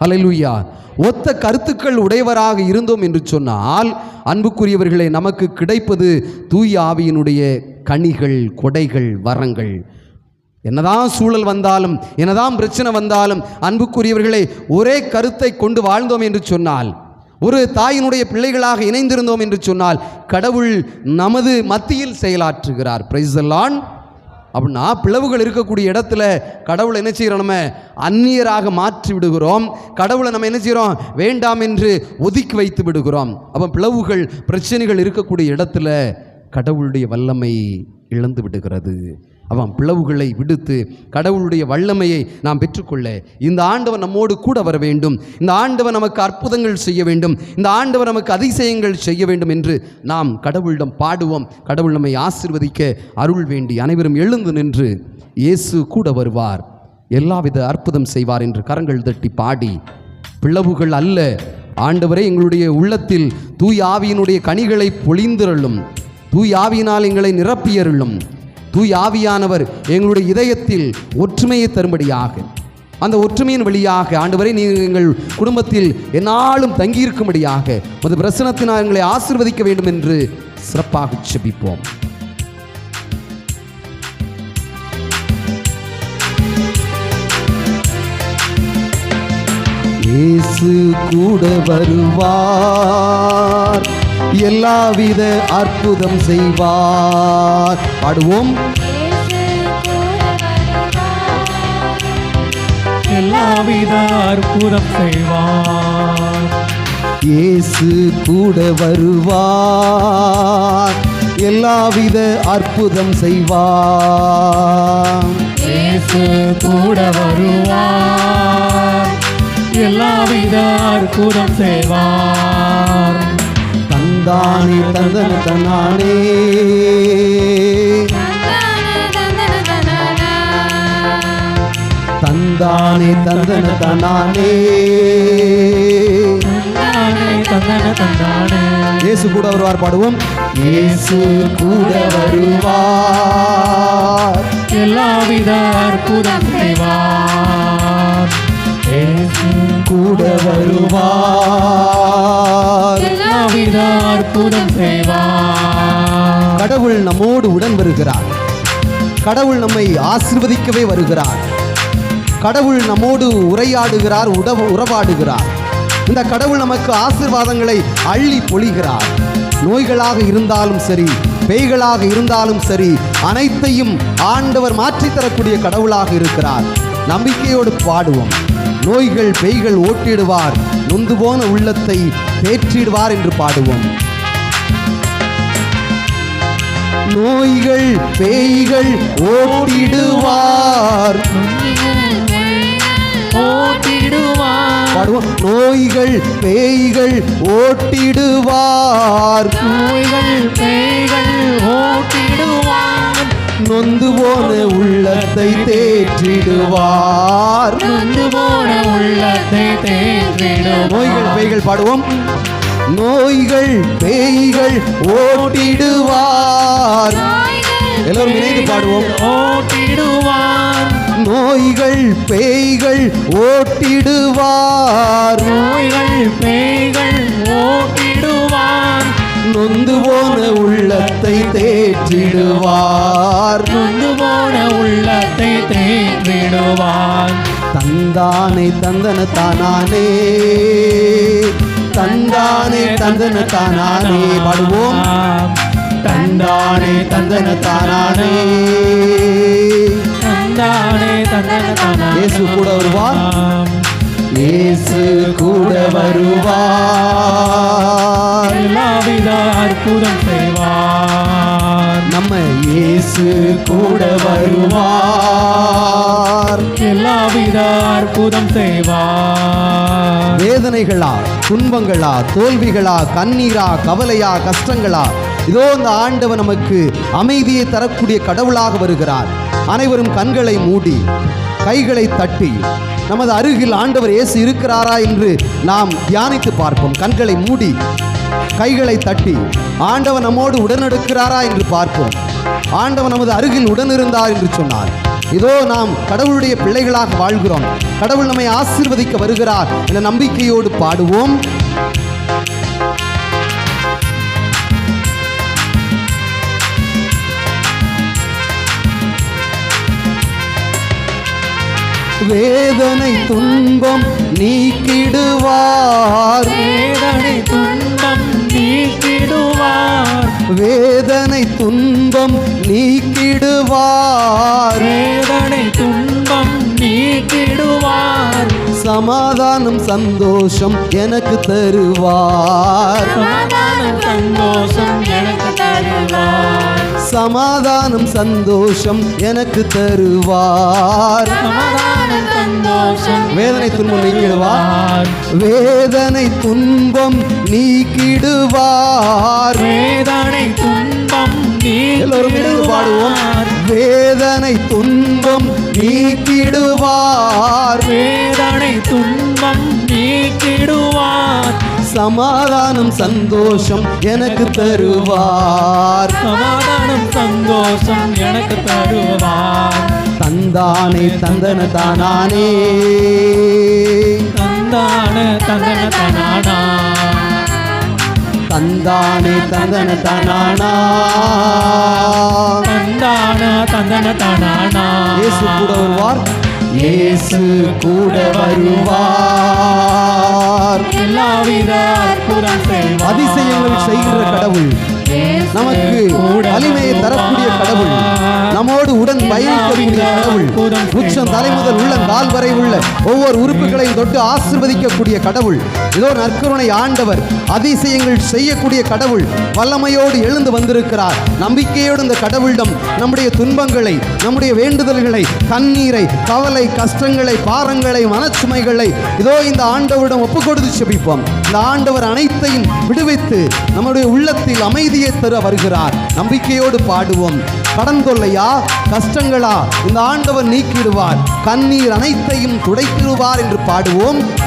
ஹalleluya ஒத்த கருத்துக்கள் உடையவராக இருந்தோம் என்று சொன்னால் அன்புக்குரியவர்களை நமக்கு கிடைப்பது தூய ஆவியினுடைய கனிகள் கொடைகள் வரங்கள். என்னதான் சூழல் வந்தாலும் என்னதான் பிரச்சனை வந்தாலும் அன்புக்குரியவர்களை ஒரே கருத்தை கொண்டு வாழ்ந்தோம் என்று சொன்னால் ஒரு தாயினுடைய பிள்ளைகளாக இணைந்திருந்தோம் என்று சொன்னால் கடவுள் நமது மத்தியில் செயலாற்றுகிறார். பிரைசலான் அப்படின்னா பிளவுகள் இருக்கக்கூடிய இடத்துல கடவுளை என்ன செய்கிறோம் நம்ம? அந்நியராக மாற்றி விடுகிறோம். கடவுளை நம்ம என்ன செய்கிறோம் வேண்டாம் என்று ஒதுக்கி வைத்து விடுகிறோம். அப்போ பிளவுகள் பிரச்சனைகள் இருக்கக்கூடிய இடத்துல கடவுளுடைய வல்லமை இழந்து விடுகிறது. அவன் பிளவுகளை விடுத்து கடவுளுடைய வல்லமையை நாம் பெற்றுக்கொள்ள இந்த ஆண்டவர் நம்மோடு கூட வர வேண்டும். இந்த ஆண்டவர் நமக்கு அற்புதங்கள் செய்ய வேண்டும். இந்த ஆண்டவர் நமக்கு அதிசயங்கள் செய்ய வேண்டும் என்று நாம் கடவுளிடம் பாடுவோம். கடவுள் நம்மை ஆசிர்வதிக்க அருள் வேண்டி அனைவரும் எழுந்து நின்று இயேசு கூட வருவார். எல்லாவித அற்புதம் செய்வார் என்று கரங்கள் தட்டி பாடி பிளவுகள் அல்ல. ஆண்டவரே எங்களுடைய உள்ளத்தில் தூய் ஆவியினுடைய கனிகளை பொழிந்திரளும். தூய் ஆவியினால் எங்களை நிரப்பியருளும். தூய் ஆவியானவர் எங்களுடைய இதயத்தில் ஒற்றுமையை தரும்படியாக. அந்த ஒற்றுமையின் வழியாக ஆண்டு வரை நீ எங்கள் குடும்பத்தில் என்னாலும் தங்கியிருக்கும்படியாக உமது பிரசனத்தினால் எங்களை ஆசிர்வதிக்க வேண்டும் என்று சிறப்பாக செபிப்போம் இயேசு கூட வருவார். எல்லாவித அற்புதம் செய்வார். பாடுவோம். எல்லாவித அற்புதம் செய்வார். இயேசு கூட வருவார். எல்லாவித அற்புதம் செய்வார். இயேசு கூட வருவார். எல்லாவித அற்புதம் செய்வார். தந்தானே தந்தன தன்னானே தந்தானே தந்தன தந்தானே. இயேசு கூட வருவார் பாடுவோம். இயேசு கூட வருவார். எல்லாவித அற்புதம் செய்வார். இயேசு கூட வருவார். அற்புதம் செய்வார் கடவுள் நம்மோடு உடன் வருகிறார். கடவுள் நம்மை ஆசிர்வதிக்கவே வருகிறார். கடவுள் நம்மோடு உரையாடுகிறார் உடவு உறவாடுகிறார். இந்த கடவுள் நமக்கு ஆசீர்வாதங்களை அள்ளி பொழிகிறார். நோய்களாக இருந்தாலும் சரி பேய்களாக இருந்தாலும் சரி அனைத்தையும் ஆண்டவர் மாற்றித் தரக்கூடிய கடவுளாக இருக்கிறார். நம்பிக்கையோடு பாடுவோம். நோய்கள் பேய்கள் ஓட்டிடுவார். நொந்து போன உள்ளத்தை தேற்றிடுவார் என்று பாடுவோம். நோய்கள் பேய்கள் ஓட்டிடுவார். பாடுவோம். நோய்கள் பேய்கள் ஓட்டிடுவார். நோய்கள் பேய்கள் ஓட்டிடுவார் நொந்து போன உள்ளத்தை தேற்றிடுவார். நொந்து போன உள்ளத்தை தேற்றிடுவார். நோய்கள் பேய்கள் பாடுவோம். நோய்கள் பேய்கள் ஓட்டிடுவார். எல்லோரும் இணைந்து பாடுவோம். ஓட்டிடுவார். நோய்கள் பேய்கள் ஓட்டிடுவார். நோய்கள் பேய்கள் ஓட்டிடுவார். நொந்து போன உள்ளத்தை தேற்றிடுவார். நொந்து போன உள்ளத்தை தேற்றிடுவார். தந்தானே தந்தன தானானே. தந்தானே தந்தன தானானே பாடுவோம். தந்தானே தந்தன தானானே. தந்தானே தந்தன தானா இயேசு கூட வருவார். இயேசு கூட வருவார். எல்லாவித அற்புதம் செய்வார். நம்ம இயேசு கூட வருவார். எல்லாவித அற்புதம் செய்வார். வேதனைகளா துன்பங்களா தோல்விகளா கண்ணீரா கவலையா கஷ்டங்களா இதோ இந்த ஆண்டவர் நமக்கு அமைதியை தரக்கூடிய கடவுளாக வருகிறார். அனைவரும் கண்களை மூடி கைகளை தட்டி நமது அருகில் ஆண்டவர் இயேசு இருக்கிறாரா என்று நாம் தியானித்து பார்ப்போம். கண்களை மூடி கைகளை தட்டி ஆண்டவன் நம்மோடு உடனெடுக்கிறாரா என்று பார்ப்போம். ஆண்டவன் நமது அருகில் உடனிருந்தார் என்று சொன்னார் இதோ நாம் கடவுளுடைய பிள்ளைகளாக வாழ்கிறோம். கடவுள் நம்மை ஆசீர்வதிக்க வருகிறார் என நம்பிக்கையோடு பாடுவோம். வேதனை துன்பம் நீக்கிடுவார். வேதனை துன்பம் நீக்கிடுவார். வேதனை துன்பம் நீக்கிடுவார். வேதனை துன்பம் நீக்கிடுவார். சமாதானம் சந்தோஷம் எனக்கு தருவார். சமாதானம் சந்தோஷம் எனக்கு தருவார். சமாதானம் சந்தோஷம் எனக்கு தருவார். வேதனை துன்பம் நீக்கிடுவார். வேதனை துன்பம் நீக்கிடுவார். வேதனை துன்பம் எல்லோரும் இணைந்து பாடுவோம். வேதனை துன்பம் நீக்கிடுவார். வேதனை துன்பம் நீக்கிடுவார். சமாதானம் சந்தோஷம் எனக்கு தருவார். சமாதானம் சந்தோஷம் எனக்கு தருவார். தந்தானே தந்தன தானானே. தந்தான தந்தன தனானா. தந்தானே தந்தன தானானா. தந்தான தந்தன தனானா. இயேசு கூட வருவார். இயேசு கூட வருவார். எல்லாவித அற்புதம் அதிசயங்கள் செய்கிற கடவுள். நமக்கு வலிமையை தரக்கூடிய கடவுள் நம்மோடு உடன் பயணிக்கக்கூடிய கடவுள் உச்சம் தலை முதல் உள்ள கால் வரை உள்ள ஒவ்வொரு உறுப்புகளையும் தொட்டு ஆசிர்வதிக்கக்கூடிய கடவுள். இதோ நற்கருணை ஆண்டவர் அதிசயங்கள் செய்யக்கூடிய கடவுள் வல்லமையோடு எழுந்து வந்திருக்கிறார். நம்பிக்கையோடு இந்த கடவுளிடம் நம்முடைய துன்பங்களை நம்முடைய வேண்டுதல்களை தண்ணீரை கவலை கஷ்டங்களை பாரங்களை மனச்சுமைகளை இதோ இந்த ஆண்டவரிடம் ஒப்பு கொடுத்து செபிப்போம். இந்த ஆண்டவர் அனைத்தையும் விடுவித்து நம்முடைய உள்ளத்தில் அமைதியை தர வருகிறார். நம்பிக்கையோடு பாடுவோம். கடன் தொல்லையா கஷ்டங்களா? இந்த ஆண்டவர் நீக்கிடுவார். கண்ணீர் அனைத்தையும் துடைத்திடுவார் என்று பாடுவோம்.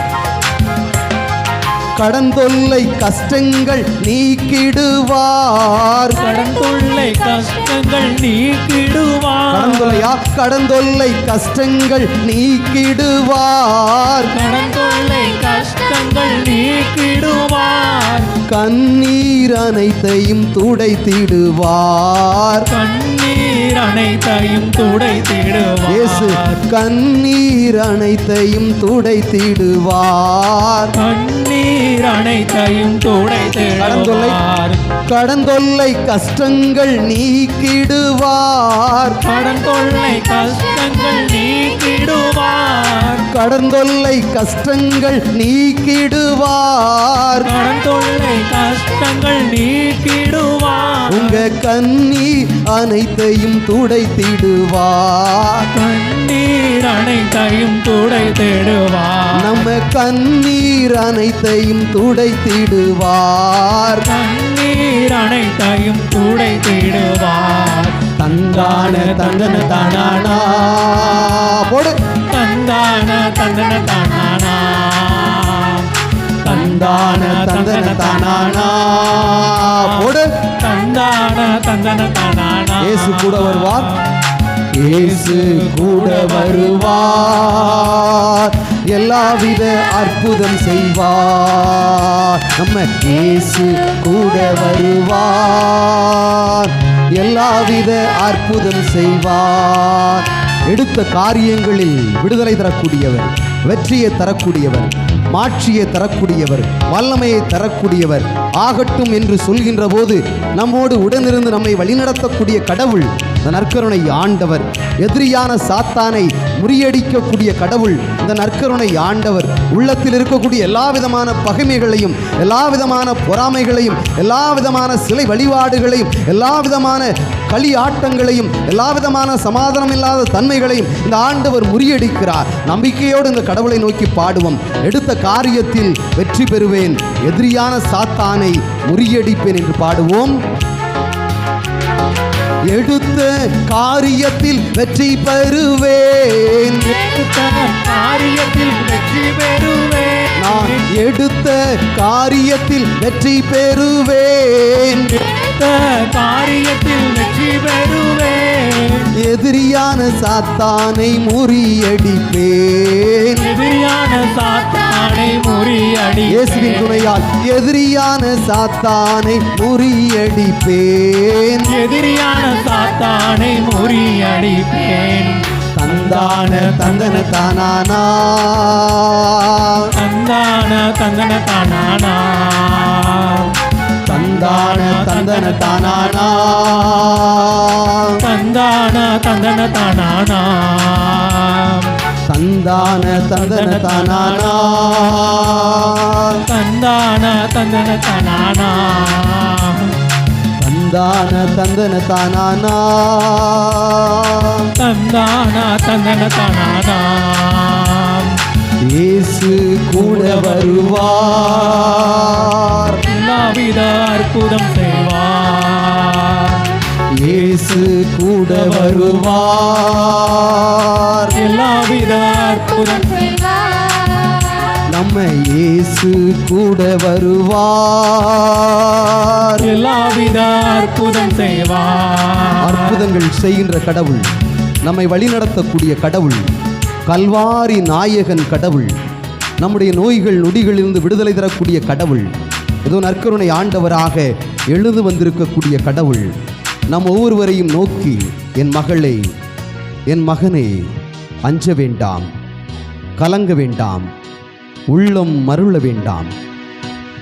கடன் தொல்லை கஷ்டங்கள் நீக்கிடுவார். கடன் தொல்லை கஷ்டங்கள் நீக்கிடுவார். கடன் தொல்லையா கடன் தொல்லை கஷ்டங்கள் நீக்கிடுவார். கடன் தொல்லை கஷ்டங்கள் நீக்கிடுவார். கண்ணீர் அனைத்தையும் துடைத்திடுவார். கண்ணீர் அனைத்தையும் இயேசு துடைத்திடுவார் கண்ணீர் அனைத்தையும் துடைத்திடுவார் கண்ணீர் அனைத்தையும் துடைத்திடுவார் கடன் தொல்லை கஷ்டங்கள் நீக்கிடுவார். கடன் தொல்லை கஷ்டங்கள் நீக்கிடுவார். கடன் தொல்லை கஷ்டங்கள் நீக்கிடுவார். கடன் தொல்லை கஷ்டங்கள் நீக்கிடுவார். உங்க கண்ணீர் அனைத்தையும் துடைத்திடுவார் கண்ணீர் அனைத்தையும் துடைத்திடுவார் நம்ம கண்ணீர் அனைத்தையும் துடைத்திடுவார் கண்ணீர் அனைத்தையும் துடைத்திடுவார் தந்தான தந்தன தானானா. போடு. தந்தான தந்தன தானானா. தந்தான தந்தன தானானா. போடு. தந்தான தந்தன இயேசு கூட வருவார். இயேசு கூட வருவார். எல்லாவித அற்புதம் செய்வார். நம்ம இயேசு கூட வருவார். எல்லாவித அற்புதம் செய்வார். எடுத்த காரியங்களில் விடுதலை தரக்கூடியவர் வெற்றியை தரக்கூடியவர் மாற்றியை தரக்கூடியவர் வல்லமையை தரக்கூடியவர் ஆகட்டும் என்று சொல்கின்ற போது நம்மோடு உடனிருந்து நம்மை வழிநடத்தக்கூடிய கடவுள் இந்த நற்கருணை ஆண்டவர். எதிரியான சாத்தானை முறியடிக்கக்கூடிய கடவுள் இந்த நற்கருணை ஆண்டவர். உள்ளத்தில் இருக்கக்கூடிய எல்லா விதமான பகைமைகளையும் எல்லா விதமான பொறாமைகளையும் எல்லா விதமான சிலை வழிபாடுகளையும் எல்லா விதமான களி ஆட்டங்களையும் எல்லா விதமான சமாதானம் இல்லாத தன்மைகளையும் இந்த ஆண்டவர் முறியடிக்கிறார். நம்பிக்கையோடு இந்த கடவுளை நோக்கி பாடுவோம். எடுத்த காரியத்தில் வெற்றி பெறுவேன். எதிரியான சாத்தானை முறியடிப்பேன் என்று பாடுவோம். எடுத்த காரியத்தில் வெற்றி பெறுவேன். எடுத்த காரியத்தில் வெற்றி பெறுவேன் நான் எடுத்த காரியத்தில் வெற்றி பெறுவேன். ஒத்த காரியத்தில் வெற்றி பெறுவேன். எதிரியான சாத்தானை முறியடிப்பேன். எதிரியான சாத்தானை முறியடி இயேசுவின் துணையால் எதிரியான சாத்தானை முறியடிப்பேன். எதிரியான சாத்தானை முறியடிப்பேன். தந்தான தந்தன தானானா தந்தான தந்தன தானானா தந்தான தந்தன தானானா. தந்தான தந்தன தானானா. தந்தான தந்தன தானானா. தந்தான தந்தன தானானா. தந்தான தந்தன தானானா. தந்தான தந்தன தானானா. இயேசு கூட வருவார். எல்லாவித அற்புதம் செய்வார். இயேசு கூட வருவார். எல்லாவித அற்புதம் நம்ம இயேசு கூட வருவார். எல்லாவித அற்புதம் செய்வார். அற்புதங்கள் செய்கின்ற கடவுள் நம்மை வழிநடத்தக்கூடிய கடவுள் கல்வாரி நாயகன் கடவுள். நம்முடைய நோய்கள் நொடிகளிலிருந்து விடுதலை தரக்கூடிய கடவுள். ஏதோ நற்கருணை ஆண்டவராக எழுந்து வந்திருக்கக்கூடிய கடவுள். நம் ஒவ்வொருவரையும் நோக்கி என் மகளே என் மகனே அஞ்ச வேண்டாம் கலங்க வேண்டாம் உள்ளம் மருள வேண்டாம்.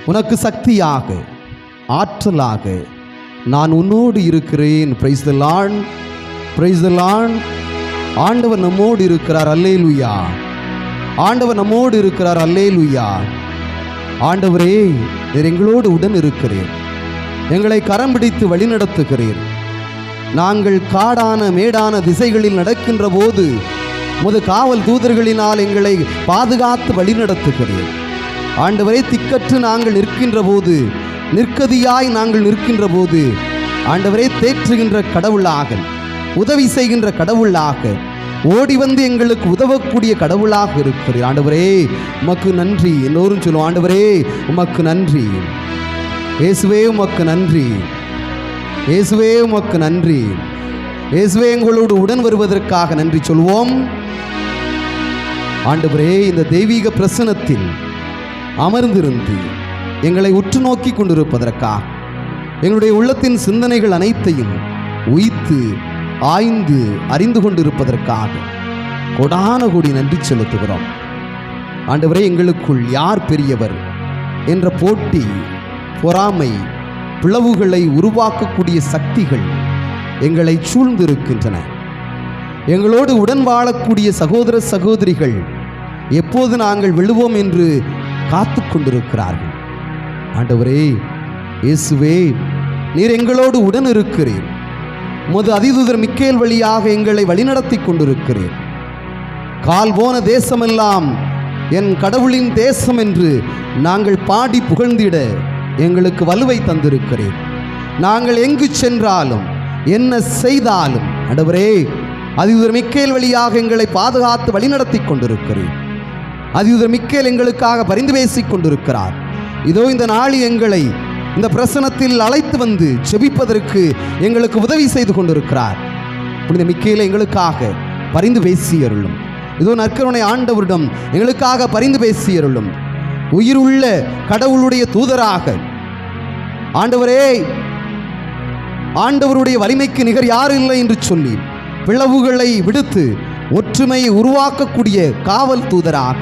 உனக்கு சக்தியாக ஆற்றலாக நான் உன்னோடு இருக்கிறேன். Praise the Lord praise Lord ஆண்டவர் நம்மோடு இருக்கிறார். அல்லேலுயா. ஆண்டவர் நம்மோடு இருக்கிறார். அல்லே லுயா ஆண்டவரே நீர் எங்களோடு உடன் இருக்கிறீர். எங்களை கரம் பிடித்து வழிநடத்துகிறீர். நாங்கள் காடான மேடான திசைகளில் நடக்கின்ற போது முது காவல் தூதர்களினால் எங்களை பாதுகாத்து வழிநடத்துகிறீர். ஆண்டவரே திக்கற்று நாங்கள் நிற்கின்ற போது நிற்கதியாய் நாங்கள் நிற்கின்ற போது ஆண்டவரே தேற்றுகின்ற கடவுளாக உதவி செய்கின்ற கடவுளாக. ஓடி வந்து எங்களுக்கு உதவக்கூடிய கடவுளாக இருக்கிறீர். ஆண்டவரே உமக்கு நன்றி. எல்லோரும் சொல்லுவோம் ஆண்டவரே உமக்கு நன்றி. இயேசுவே உமக்கு நன்றி. இயேசுவே உமக்கு நன்றி. இயேசுவே எங்களோடு உடன் வருவதற்காக நன்றி சொல்வோம். ஆண்டவரே இந்த தெய்வீக பிரசனத்தில் அமர்ந்திருந்து எங்களை உற்று நோக்கி கொண்டிருப்பதற்காக எங்களுடைய உள்ளத்தின் சிந்தனைகள் அனைத்தையும் உயித்து ஆய்ந்து அறிந்து கொண்டிருப்பதற்காக கொடான கொடி நன்றி செலுத்துகிறோம். ஆண்டவரே எங்களுக்குள் யார் பெரியவர் என்ற போட்டி பொறாமை பிளவுகளை உருவாக்கக்கூடிய சக்திகள் எங்களை சூழ்ந்திருக்கின்றன. எங்களோடு உடன் வாழக்கூடிய சகோதர சகோதரிகள் எப்போது நாங்கள் விழுவோம் என்று காத்து கொண்டிருக்கிறார்கள். ஆண்டவரே இயேசுவே நீர் எங்களோடு உடன் இருக்கிறீர். உமது அதிதூதர் மிக்கேல் வழியாக எங்களை வழிநடத்தி கொண்டிருக்கிறேன். கால் போன தேசமெல்லாம் என் கடவுளின் தேசம் என்று நாங்கள் பாடி புகழ்ந்திட எங்களுக்கு வலுவை தந்திருக்கிறேன். நாங்கள் எங்கு சென்றாலும் என்ன செய்தாலும் அடவரே அதிதூதர் மிக்கேல் வழியாக எங்களை பாதுகாத்து வழிநடத்தி கொண்டிருக்கிறேன். அதிதூதர் மிக்கேல் எங்களுக்காக பரிந்து பேசிக் கொண்டிருக்கிறார். இதோ இந்த நாளில் எங்களை இந்த பிரசனத்தில் அழைத்து வந்து செபிப்பதற்கு எங்களுக்கு உதவி செய்து கொண்டிருக்கிறார். புனித மிக்கையில் எங்களுக்காக பரிந்து பேசியருளும். இதோ நற்கருணை ஆண்டவரிடம் எங்களுக்காக பரிந்து பேசியருளும். உயிருள்ள கடவுளுடைய தூதராக. ஆண்டவரே ஆண்டவருடைய வலிமைக்கு நிகர் யார் இல்லை என்று சொல்லி பிளவுகளை விடுத்து ஒற்றுமையை உருவாக்கக்கூடிய காவல் தூதராக.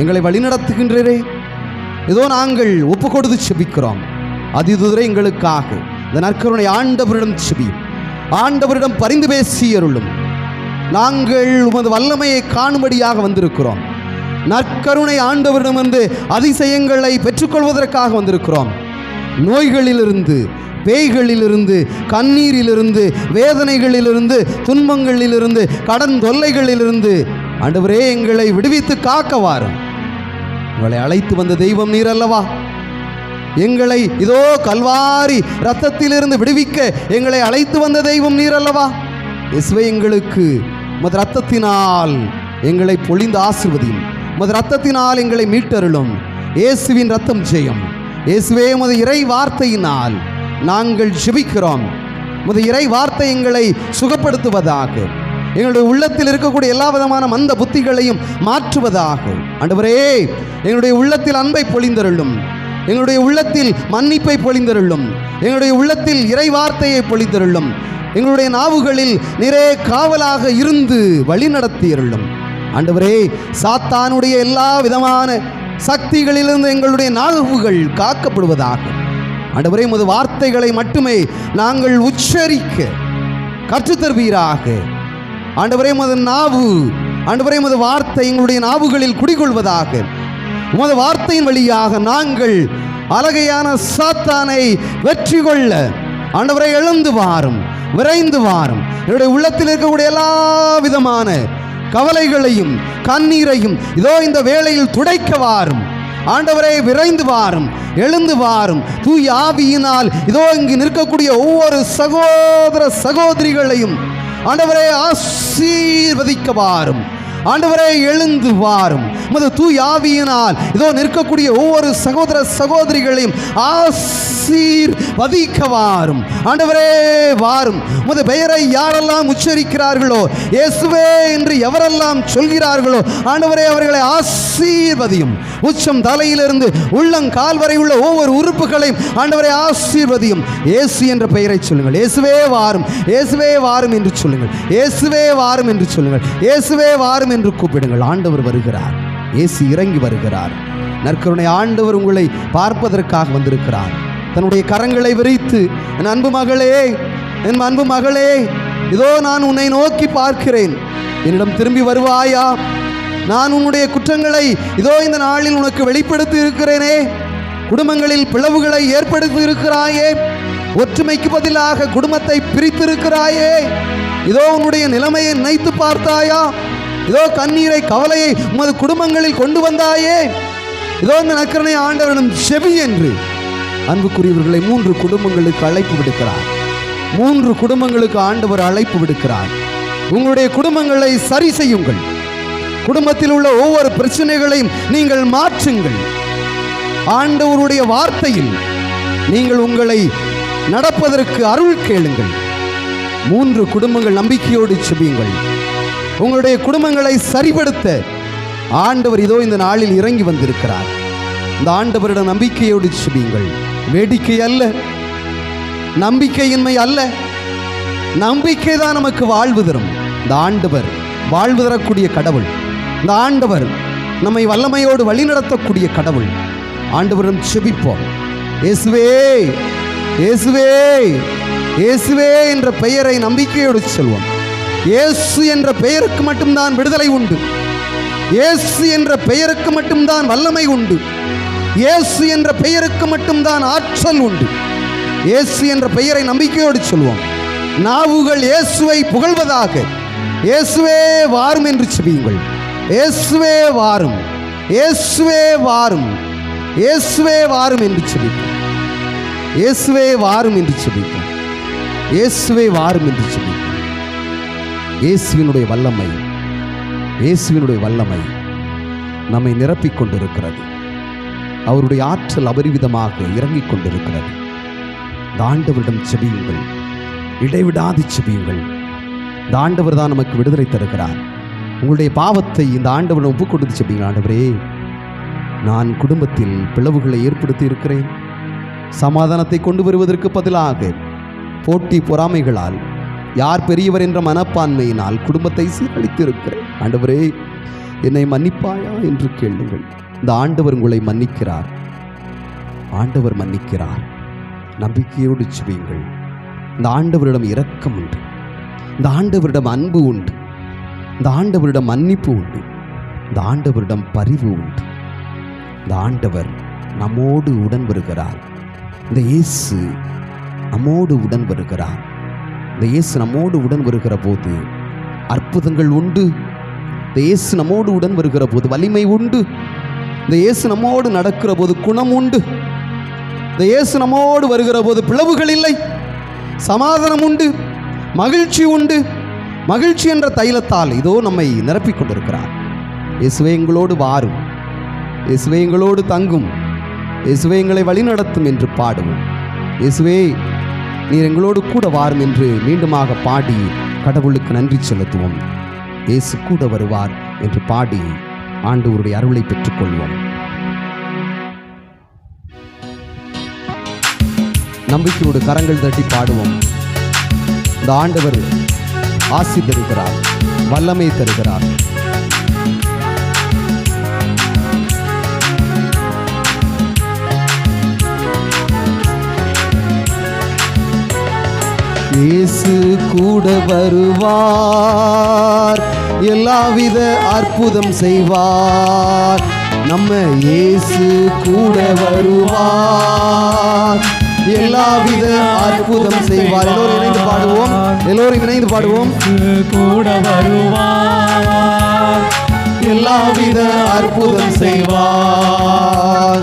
எங்களை வழிநடத்துகின்றரே. ஏதோ நாங்கள் ஒப்பு கொடுத்து செபிக்கிறோம். அதிதூதரை எங்களுக்காக. இந்த நற்கருணை ஆண்டவரிடம் செபி ஆண்டவரிடம் பரிந்து பேசியருளும் நாங்கள் உமது வல்லமையை காணும்படியாக வந்திருக்கிறோம். நற்கருணை ஆண்டவரிடம் வந்து அதிசயங்களை பெற்றுக்கொள்வதற்காக வந்திருக்கிறோம். நோய்களிலிருந்து பேய்களிலிருந்து கண்ணீரிலிருந்து வேதனைகளிலிருந்து துன்பங்களிலிருந்து கடன் தொல்லைகளிலிருந்து ஆண்டவரே எங்களை விடுவித்து காக்க வாரும். உங்களை அழைத்து வந்த தெய்வம் நீர் அல்லவா? எங்களை இதோ கல்வாரி ரத்தத்திலிருந்து விடுவிக்க எங்களை அழைத்து வந்த தெய்வம் நீர் அல்லவா இயேசுவே எங்களுக்கு மது ரத்தத்தினால் எங்களை பொழிந்து ஆசிர்வதியும். மது ரத்தத்தினால் எங்களை மீட்டருளும். இயேசுவின் ரத்தம் ஜெயம். இயேசுவே மது இறை வார்த்தையினால் நாங்கள் ஜெபிக்கிறோம். மது இறை வார்த்தை எங்களை சுகப்படுத்துவதாக. எங்களுடைய உள்ளத்தில் இருக்கக்கூடிய எல்லா விதமான மந்த புத்திகளையும் மாற்றுவதாக. ஆண்டவரே எங்களுடைய உள்ளத்தில் அன்பை பொழிந்தருளும். எங்களுடைய உள்ளத்தில் மன்னிப்பை பொழிந்தருளும். எங்களுடைய உள்ளத்தில் இறை வார்த்தையை பொழிந்தருளும். எங்களுடைய நாவுகளில் நிறைய காவலாக இருந்து வழிநடத்தியருளும் ஆண்டவரே சாத்தானுடைய எல்லா விதமான சக்திகளிலிருந்து எங்களுடைய நாகவுகள் காக்கப்படுவதாக. ஆண்டவரே உமது வார்த்தைகளை மட்டுமே நாங்கள் உச்சரிக்க கற்றுத்தருவீராக ஆண்டவரே உமது நாவு ஆண்டவரே உமது வார்த்தை எங்களுடைய நாவுகளில் குடிகொள்வதாக. உமது வார்த்தையின் வழியாக நாங்கள் அழகையான சாத்தானை வெற்றி கொள்ள ஆண்டவரை எழுந்து வாரும் விரைந்து வாரும். என்னுடைய உள்ளத்தில் இருக்கக்கூடிய எல்லா விதமான கவலைகளையும் கண்ணீரையும் இதோ இந்த வேளையில் துடைக்க வாரும். ஆண்டவரை விரைந்து வாரும் எழுந்து வாரும். தூய் ஆவியினால் இதோ இங்கு நிற்கக்கூடிய ஒவ்வொரு சகோதர சகோதரிகளையும் ஆண்டவரை ஆசீர்வதிக்க வாரும். ஆண்டவரே எழுந்து வாரும். உமது தூயாவியினால் இதோ நிற்கக்கூடிய ஒவ்வொரு சகோதர சகோதரிகளையும் ஆசீர் வதிக்க வாரும் ஆண்டவரே வாரும். உமது பெயரை யாரெல்லாம் உச்சரிக்கிறார்களோ இயேசுவே என்று எவரெல்லாம் சொல்கிறார்களோ ஆண்டவரே அவர்களை ஆசீர்வதியும். உச்சம் தலையிலிருந்து உள்ளங்கால் வரை உள்ள ஒவ்வொரு உறுப்புகளையும் ஆண்டவரை ஆசீர்வதியும். இயேசு என்ற பெயரை சொல்லுங்கள். இயேசுவே வாரும். இயேசுவே வாரும் என்று சொல்லுங்கள். இயேசுவே வாரும் என்று சொல்லுங்கள். இயேசுவே வாரும் என்று கூப்பிடுங்கள். ஆண்டவர் வருகிறார். இயேசு இறங்கி வருகிறார். நற்கருணை ஆண்டவர் உங்களை பார்ப்பதற்காக வந்திருக்கிறார். தன்னுடைய கரங்களை விரித்து என் அன்பு மகளே என் அன்பு மகளே இதோ நான் உன்னை நோக்கி பார்க்கிறேன். என்னிடம் திரும்பி வருவாயா? நான் உன்னுடைய குற்றங்களை இதோ இந்த நாளில் உனக்கு வெளிப்படுத்தி இருக்கிறேனே. குடும்பங்களில் பிளவுகளை ஏற்படுத்தி இருக்கிறாயே. ஒற்றுமைக்கு பதிலாக குடும்பத்தை பிரித்திருக்கிறாயே. இதோ உன்னுடைய நிலைமையை நினைத்து பார்த்தாயா? இதோ கண்ணீரை கவலையை உமது குடும்பங்களில் கொண்டு வந்தாயே. இதோ இந்த நக்கரனை ஆண்டவரிடம் செவி என்று அன்புக்குரியவர்களை மூன்று குடும்பங்களுக்கு அழைப்பு விடுக்கிறார். மூன்று குடும்பங்களுக்கு ஆண்டவர் அழைப்பு விடுக்கிறார். உங்களுடைய குடும்பங்களை சரி செய்யுங்கள். குடும்பத்தில் உள்ள ஒவ்வொரு பிரச்சனைகளையும் நீங்கள் மாற்றுங்கள். ஆண்டவருடைய வார்த்தையில் நீங்கள் உங்களை நடப்பதற்கு அருள் கேளுங்கள். மூன்று குடும்பங்கள் நம்பிக்கையோடு செபியுங்கள். உங்களுடைய குடும்பங்களை சரிபடுத்த ஆண்டவர் இதோ இந்த நாளில் இறங்கி வந்திருக்கிறார். இந்த ஆண்டவரிடம் நம்பிக்கையோடு செபியுங்கள் வேடிக்கை அல்ல. நம்பிக்கையின்மை அல்ல. நம்பிக்கை தான் நமக்கு வாழ்வு தரும். இந்த ஆண்டவர் வாழ்வு தரக்கூடிய கடவுள். இந்த ஆண்டவர் நம்மை வல்லமையோடு வழிநடத்தக்கூடிய கடவுள். ஆண்டவரிடம் செபிப்போம் இயேசுவே இயேசுவே இயேசுவே என்ற பெயரை நம்பிக்கையோடு சொல்வோம். இயேசு என்ற பெயருக்கு மட்டும்தான் விடுதலை உண்டு. இயேசு என்ற பெயருக்கு மட்டும்தான் வல்லமை உண்டு. இயேசு என்ற பெயருக்கு மட்டும்தான் ஆற்றல் உண்டு. இயேசு என்ற பெயரை நம்பிக்கையோடு சொல்வோம். நாவுகள் இயேசுவை புகழ்வதாக. இயேசுவே வாரும் என்று செபியுங்கள். இயேசுவே வாரும். இயேசுவே வாரும். இயேசுவே வாரும் என்று செபிப்போம் இயேசுவே வாரும் என்று செபிப்போம் இயேசுவே வாரும் என்று செபிப்போம் இயேசுவினுடைய வல்லமை இயேசுவினுடைய வல்லமை நம்மை நிரப்பிக் கொண்டிருக்கிறது. அவருடைய ஆற்றல் அபரிவிதமாக இறங்கிக் கொண்டிருக்கிறது. தாண்டவரிடம் செபியுங்கள் இடைவிடாது செபியுங்கள். இந்த ஆண்டவர் தான் நமக்கு விடுதலை தருகிறார். உங்களுடைய பாவத்தை இந்த ஆண்டவரிடம் ஒப்புக் கொடுத்து செபியுங்கள் ஆண்டவரே. நான் குடும்பத்தில் பிளவுகளை ஏற்படுத்தி இருக்கிறேன். சமாதானத்தை கொண்டு வருவதற்கு பதிலாக போட்டி பொறாமைகளால் யார் பெரியவர் என்ற மனப்பான்மையினால் குடும்பத்தை சீரழித்திருக்கிறேன். ஆண்டவரே என்னை மன்னிப்பாயா என்று கேளுங்கள். இந்த ஆண்டவர் உங்களை மன்னிக்கிறார். ஆண்டவர் மன்னிக்கிறார். நம்பிக்கையோடு சுவியுங்கள் இந்த ஆண்டவரிடம் இரக்கம் உண்டு. இந்த ஆண்டவரிடம் அன்பு உண்டு. இந்த ஆண்டவரிடம் மன்னிப்பு உண்டு. இந்த ஆண்டவரிடம் பரிவு உண்டு. இந்த ஆண்டவர் நம்மோடு உடன் வருகிறார். இந்த இயேசு நம்மோடு உடன் வருகிறார். இந்த இயேசு நம்மோடு உடன் வருகிற போது அற்புதங்கள் உண்டு. இந்த இயேசு நம்மோடு உடன் வருகிற போது வலிமை உண்டு. இந்த இயேசு நம்மோடு நடக்கிற போது குணம் உண்டு. இந்த இயேசு நம்மோடு வருகிற போது பிளவுகள் இல்லை. சமாதானம் உண்டு. மகிழ்ச்சி உண்டு. மகிழ்ச்சி என்ற தைலத்தால் இதோ நம்மை நிரப்பிக் கொண்டிருக்கிறார். இயேசுவே எங்களோடு வாரும். இயேசுவே எங்களோடு தங்கும். இயேசுவே எங்களை வழிநடத்தும் என்று பாடுவோம். இயேசுவே நீர் எங்களோடு கூட வாரும் என்று மீண்டுமாக பாடி கடவுளுக்கு நன்றி செலுத்துவோம். இயேசு கூட வருவார் என்று பாடி ஆண்டவருடைய அருளை பெற்றுக்கொள்வோம். நம்பிக்கையோடு கரங்கள் தட்டி பாடுவோம். இந்த ஆண்டவர் ஆசி தருகிறார் வல்லமை தருகிறார். இயேசு கூட வருவார். எல்லாவித அற்புதம் செய்வார். நம்ம இயேசு கூட வருவார். எல்லாவித அற்புதம் செய்வார். எல்லோரும் இணைந்து பாடுவோம். எல்லோரும் இணைந்து பாடுவோம். கூட வருவார் எல்லாவித அற்புதம் செய்வார்.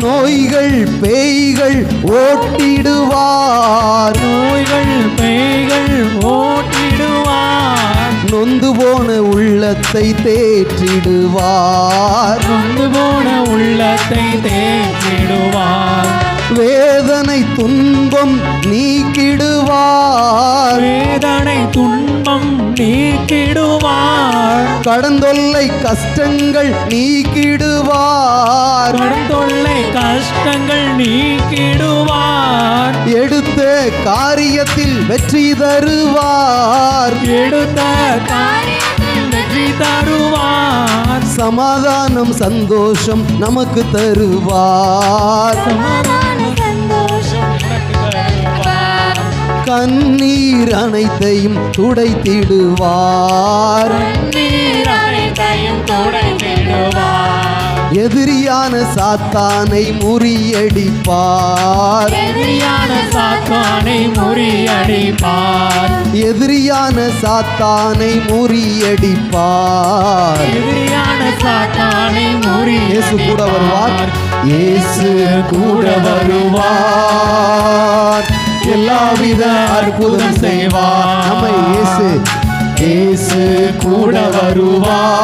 நோய்கள் பேய்கள் ஓட்டிடுவார். நோய்கள் பேய்கள் ஓட்டிடுவார். நொந்து போன உள்ளத்தை தேற்றிடுவார். நொந்து போன உள்ளத்தை தேற்றிடுவார். வேதனை துன்பம் நீக்கிடுவார். வேதனை துன்பம் நீக்கிடுவார். கடந்தொல்லை கஷ்டங்கள் நீக்கிடுவார். தொல்லை கஷ்டங்கள் நீக்கிடுவார். எடுத்த காரியத்தில் வெற்றி தருவார். எடுத்த காரியத்தில் வெற்றி தருவார். சமாதானம் சந்தோஷம் நமக்கு தருவார். கண்ணீர் அனைத்தையும் துடைத்திடுவார். எதிரியான சாத்தானை முறியடிப்பார். எதிரியான சாத்தானை முறியடிப்பார். எதிரியான சாத்தானை முறியடிப்பார். எதிரியான சாத்தானை இயேசு கூட வருவார். இயேசு கூட வருவார். எல்லாவித அற்புதம் செய்வார். நம்ம இயேசு. இயேசு கூட வருவார்.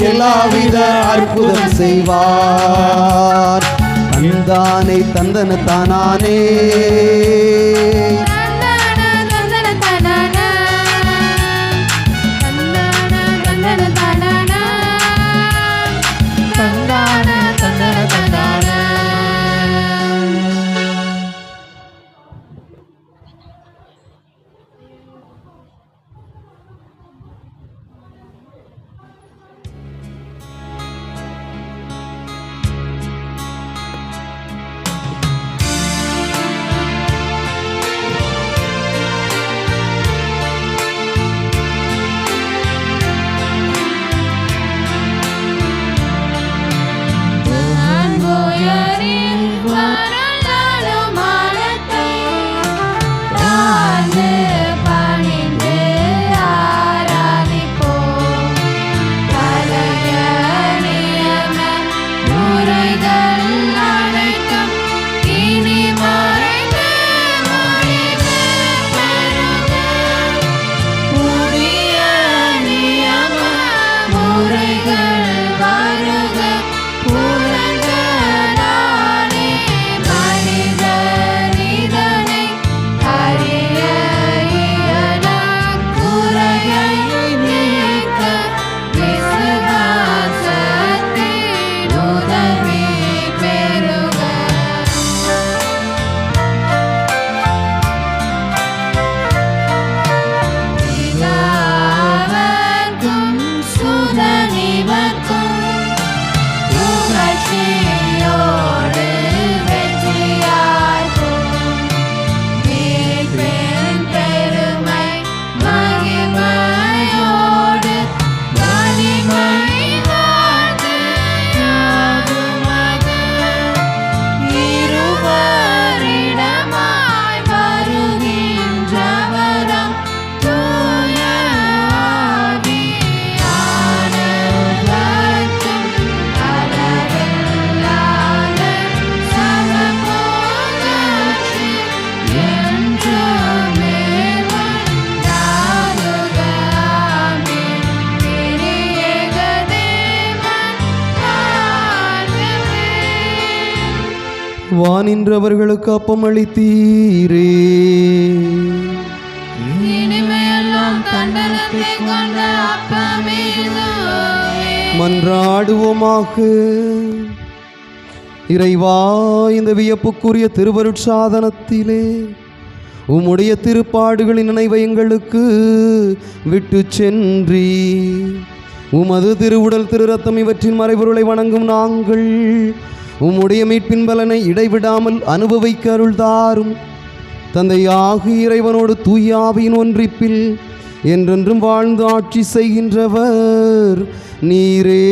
எல்லாவித அற்புதம் செய்வார். தந்தானே தந்தன தானானே. வானின்றவர்களுக்கு அப்பமே இதுவே. மன்றாடுவோமாக. இறைவா இந்த வியப்புக்குரிய திருவருட்சாதனத்திலே உம்முடைய திருப்பாடுகளின் நினைவை எங்களுக்கு விட்டு சென்றி உமது திருவுடல் திரு ரத்தம் இவற்றின் மறைபொருளை வணங்கும் நாங்கள் உம்முடைய மீட்பின் பலனை இடைவிடாமல் அனுபவிக்க அருள் தாரும் தந்தையாகி இறைவனோடு தூயாவின் ஒன்றிப்பில் என்றென்றும் வாழ்ந்து ஆட்சி செய்கின்றவர் நீரே.